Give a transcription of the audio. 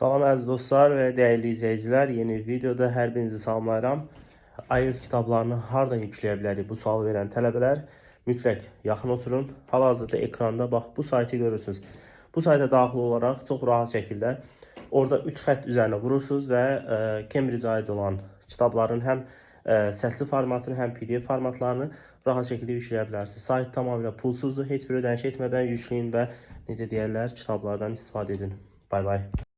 Salam əziz dostlar və dəyərli izləyicilər. Yeni videoda hər birinizi salamlayıram. IELTS kitablarını hardan yükləyə bilərik? Bu sual verən tələbələr mütləq yaxın oturun. Hal-hazırda ekranda bax bu saytı görürsünüz. Bu sayta daxil olaraq çox rahat şəkildə orada 3 xətt üzərinə vurursunuz və e, ə, Cambridge aid olan kitabların həm e, ə, səsli formatını, həm PDF formatlarını rahat şəkildə yükləyə bilərsiniz. Sayt tamamilə pulsuzdur. Heç bir ödəniş etmədən yükləyin və necə deyirlər, kitablardan istifadə edin. Bay bay.